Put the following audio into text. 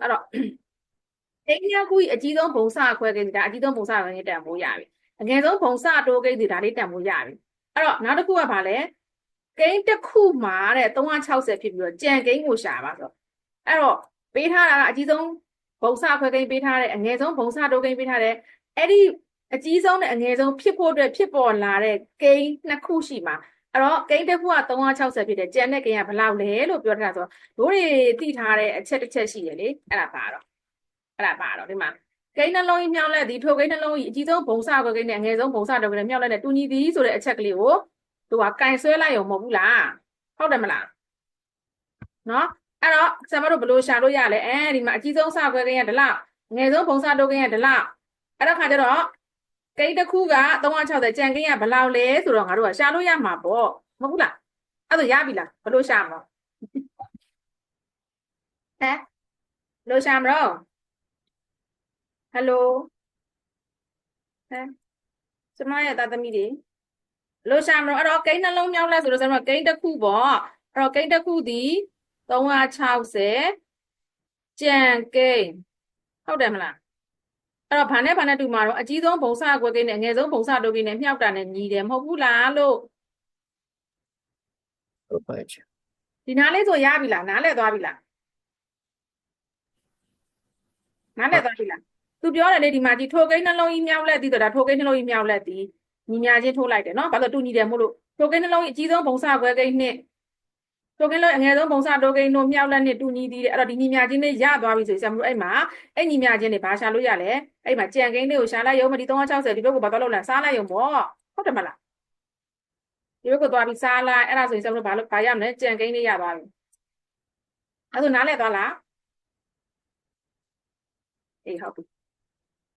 အဲ့တော့ကိန်းများခုကြီးအကြီးဆုံးဘုံစခွဲကိန်းဒါအကြီးဆုံးဘုံစခွဲကိန်းတန်ဖိုးရပြီအငယ်ဆုံးဘုံစတိုးကိန်းဒီဒါလေးတန်ဖိုးရပြီအဲ့တော့နောက်တစ်ခုကဘာလဲကိန်းတစ်ခုမှာတဲ့360ဖြစ်ပြီးတော့ကြံကိန်းကိုရှာပါဆိုတော့အဲ့တော့ပေးထားတာကအကြီးဆုံးဘုံစခွဲကိန်းပေးထားတယ်အငယ်ဆုံးဘုံစတိုးကိန်းပေးထားတယ်အဲ့ဒီအကြီးဆုံးနဲ့အငယ်ဆုံးဖြစ်ဖို့အတွက်ဖြစ်ပေါ်လာတဲ့ကိန်းနှစ်ခုရှိမှာ အဲ့တော့ကိန်းတစ်ခုက360ဖြစ်တယ်ကြံတဲ့ကိန်းကဘယ်လောက်လဲလို့ပြောထားတာဆိုတော့တို့တွေသိထားတဲ့အချက်တစ်ချက်ရှိတယ်လေအဲ့ဒါပါတော့အဲ့ဒါပါတော့ဒီမှာကိန်းနှလုံးကြီးမြောက်လက်သည်ထိုကိန်းနှလုံးကြီးအကြီးဆုံးဘုံစခွဲကိန်းနဲ့အငယ်ဆုံးဘုံစတိုးကိန်းနဲ့မြောက်လက်နဲ့တူညီသည်ဆိုတဲ့အချက်ကလေးကိုသူကကင်ဆွဲလိုက်ရုံမဟုတ်ဘူးလားဟုတ်တယ်မလားနော်အဲ့တော့ဆရာမတို့ဘယ်လိုရှာလို့ရလဲအဲဒီမှာအကြီးဆုံးစခွဲကိန်းကဒီလောက်အငယ်ဆုံးဘုံစတိုးကိန်းကဒီလောက်အဲ့တော့ခါကျတော့ ကိန်းတစ်ခုက360ကြံကိန်းကဘယ်လောက်လဲဆိုတော့ငါတို့ကရှာလို့ရမှာပေါ့မဟုတ်ဘူးလားအဲ့ဒါရပြီလားဘယ်လိုရှာမလဲဟမ်ဘယ်လိုရှာမလို့ဟယ်လိုဟမ်ကျမရဲ့သားသမီးတွေဘယ်လိုရှာမလို့အဲ့တော့ကိန်းနှလုံးမြောက်လဲဆိုတော့ဆရာမကိန်းတစ်ခုပေါ့အဲ့တော့ကိန်းတစ်ခုဒီ360ကြံကိန်းဟုတ်တယ်မလား အဲ့တော့ဘာနဲ့ဘာနဲ့တူမှာတော့အကြီးဆုံးဘုံစကွဲကိန်းနဲ့အငယ်ဆုံးဘုံစတိုးကိန်းနဲ့မြောက်တာနဲ့ညီတယ်မဟုတ်ဘူးလားလို့ဟုတ်ပါချာဒီနားလေးဆိုရပြီလားနားလဲသွားပြီလားနားလဲသွားပြီလားသူပြောတယ်လေဒီမှာကြီးထိုကိန်းနှလုံးကြီးမြောက်လက်သည်ဆိုတာထိုကိန်းနှလုံးကြီးမြောက်လက်သည်ညီညာချင်းထိုးလိုက်တယ်နော်ဘာလို့တူညီတယ်မို့လို့ထိုကိန်းနှလုံးကြီးအကြီးဆုံးဘုံစကွဲကိန်းနဲ့ ထိုကိန်းလုံးအငယ်ဆုံးဘုံစတိုးကိန်းတို့မြောက်လက်နဲ့တူညီသည်တဲ့အဲ့တော့ဒီညီညာချင်းလေးရသွားပြီဆိုရင်ဆရာမတို့အဲ့မှာအဲ့ညီညာချင်းတွေဘာရှာလို့ရလဲအဲ့မှာကြံကိန်းလေးကိုရှာလိုက်ရုံမဒီ360ဒီဘက်ကိုဘာသွားလို့လဲစားလိုက်ရုံပေါ့ဟုတ်တယ်မလားဒီဘက်ကိုသွားပြီးစားလိုက်အဲ့ဒါဆိုရင်ဆရာမတို့ဘာလို့ဘာရမလဲကြံကိန်းလေးရသွားပြီအဲ့ဒါဆိုနားလဲသွားလားအေးဟုတ်ပြီ